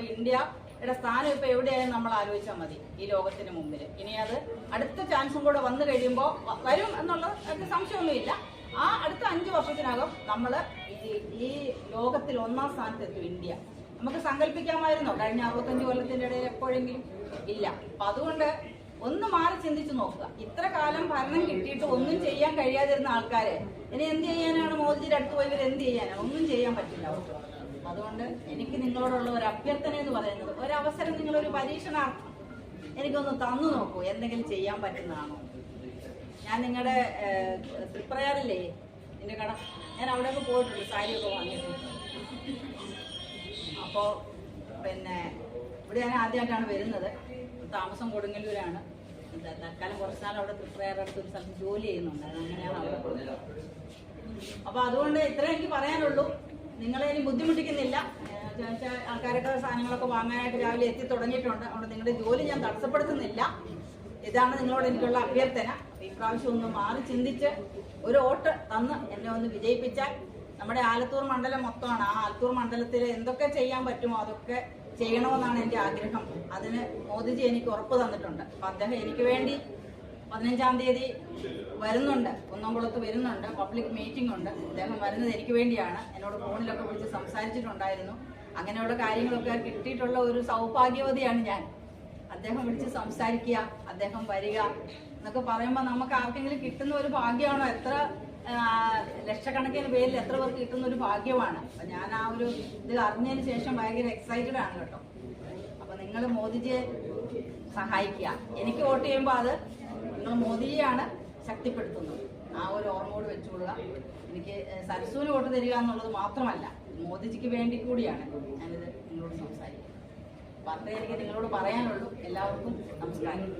ഇപ്പൊ ഇന്ത്യയുടെ സ്ഥാനം ഇപ്പൊ എവിടെയായാലും നമ്മൾ ആലോചിച്ചാൽ മതി ഈ ലോകത്തിന് മുമ്പിൽ ഇനി അത് അടുത്ത ചാൻസും കൂടെ വന്നു കഴിയുമ്പോൾ വരും എന്നുള്ളത് സംശയമൊന്നുമില്ല. ആ അടുത്ത അഞ്ച് വർഷത്തിനകം നമ്മൾ ഈ ലോകത്തിൽ ഒന്നാം സ്ഥാനത്തെത്തും ഇന്ത്യ. നമുക്ക് സങ്കല്പിക്കാമായിരുന്നോ? കഴിഞ്ഞ അറുപത്തഞ്ച് കൊല്ലത്തിന്റെ ഇടയിൽ എപ്പോഴെങ്കിലും? ഇല്ല. അപ്പൊ അതുകൊണ്ട് ഒന്ന് മാറി ചിന്തിച്ചു നോക്കുക. ഇത്ര കാലം ഭരണം കിട്ടിയിട്ട് ഒന്നും ചെയ്യാൻ കഴിയാതിരുന്ന ആൾക്കാരെ ഇനി എന്ത് ചെയ്യാനാണ് മോദിജിയുടെ അടുത്ത് പോയവർ എന്ത് ചെയ്യാനാണ് ഒന്നും ചെയ്യാൻ പറ്റില്ല. അവർക്ക് അതുകൊണ്ട് എനിക്ക് നിങ്ങളോടുള്ള ഒരു അഭ്യർത്ഥന എന്ന് പറയുന്നത് ഒരവസരം നിങ്ങളൊരു പരീക്ഷണാർത്ഥം എനിക്കൊന്ന് തന്നു നോക്കൂ എന്തെങ്കിലും ചെയ്യാൻ പറ്റുന്നതാണോ? ഞാൻ നിങ്ങളുടെ തൃപ്രയാറില്ലേ? എന്റെ കട. ഞാൻ അവിടെയൊക്കെ പോയിട്ടുണ്ട് ഒക്കെ വാങ്ങിയിട്ടുണ്ട്. അപ്പോൾ പിന്നെ ഇവിടെ ഞാൻ ആദ്യമായിട്ടാണ് വരുന്നത്. താമസം കൊടുങ്ങല്ലൂരാണ്. തൽക്കാലം കുറച്ച് നാൾ അവിടെ തൃപ്രയാറടുത്ത് ഒരു സ്ഥലത്ത് ജോലി ചെയ്യുന്നുണ്ട്. അത് അങ്ങനെയാണ് അവിടെ. അപ്പോൾ അതുകൊണ്ട് ഇത്രേ എനിക്ക് പറയാനുള്ളൂ. നിങ്ങളെ ഇനി ബുദ്ധിമുട്ടിക്കുന്നില്ല. ആൾക്കാരൊക്കെ സാധനങ്ങളൊക്കെ വാങ്ങാനായിട്ട് രാവിലെ എത്തി തുടങ്ങിയിട്ടുണ്ട്. അതുകൊണ്ട് നിങ്ങളുടെ ജോലി ഞാൻ തടസ്സപ്പെടുത്തുന്നില്ല. ഇതാണ് നിങ്ങളോട് എനിക്കുള്ള അഭ്യർത്ഥന. ഈ പ്രാവശ്യം ഒന്ന് മാറി ചിന്തിച്ച് ഒരു വോട്ട് തന്ന് എന്നെ ഒന്ന് വിജയിപ്പിച്ചാൽ നമ്മുടെ ആലത്തൂർ മണ്ഡലം മൊത്തമാണ്. ആ ആലത്തൂർ മണ്ഡലത്തിൽ എന്തൊക്കെ ചെയ്യാൻ പറ്റുമോ അതൊക്കെ ചെയ്യണമെന്നാണ് എന്റെ ആഗ്രഹം. അതിന് മോദിജി എനിക്ക് ഉറപ്പ് തന്നിട്ടുണ്ട്. അപ്പം അദ്ദേഹം എനിക്ക് വേണ്ടി പതിനഞ്ചാം തീയതി വരുന്നുണ്ട്. കുന്നംകുളത്ത് വരുന്നുണ്ട്. പബ്ലിക് മീറ്റിംഗ് ഉണ്ട്. അദ്ദേഹം വരുന്നത് എനിക്ക് വേണ്ടിയാണ്. എന്നോട് ഫോണിലൊക്കെ വിളിച്ച് സംസാരിച്ചിട്ടുണ്ടായിരുന്നു. അങ്ങനെയുള്ള കാര്യങ്ങളൊക്കെ കിട്ടിയിട്ടുള്ള ഒരു സൗഭാഗ്യവതിയാണ് ഞാൻ. അദ്ദേഹം വിളിച്ച് സംസാരിക്കുക അദ്ദേഹം വരിക എന്നൊക്കെ പറയുമ്പോൾ നമുക്ക് ആർക്കെങ്കിലും കിട്ടുന്ന ഒരു ഭാഗ്യമാണോ? എത്ര ലക്ഷക്കണക്കിന് പേരിൽ എത്ര പേർക്ക് കിട്ടുന്ന ഒരു ഭാഗ്യമാണ്? അപ്പം ഞാൻ ആ ഒരു ഇത് അറിഞ്ഞതിന് ശേഷം ഭയങ്കര എക്സൈറ്റഡ് ആണ് കേട്ടോ. അപ്പം നിങ്ങൾ മോദിജിയെ സഹായിക്കുക. എനിക്ക് വോട്ട് ചെയ്യുമ്പോൾ അത് നിങ്ങൾ മോദിയെയാണ് ശക്തിപ്പെടുത്തുന്നത്. ആ ഒരു ഓർമ്മയോട് വെച്ചുകൊള്ളുക. എനിക്ക് സരസുവിന് വോട്ട് തരിക എന്നുള്ളത് മാത്രമല്ല മോദിജിക്ക് വേണ്ടി കൂടിയാണ് ഞാനിത് നിങ്ങളോട് സംസാരിക്കുന്നത്. അപ്പൊ അത്രേ എനിക്ക് നിങ്ങളോട് പറയാനുള്ളൂ. എല്ലാവർക്കും നമസ്കാരം.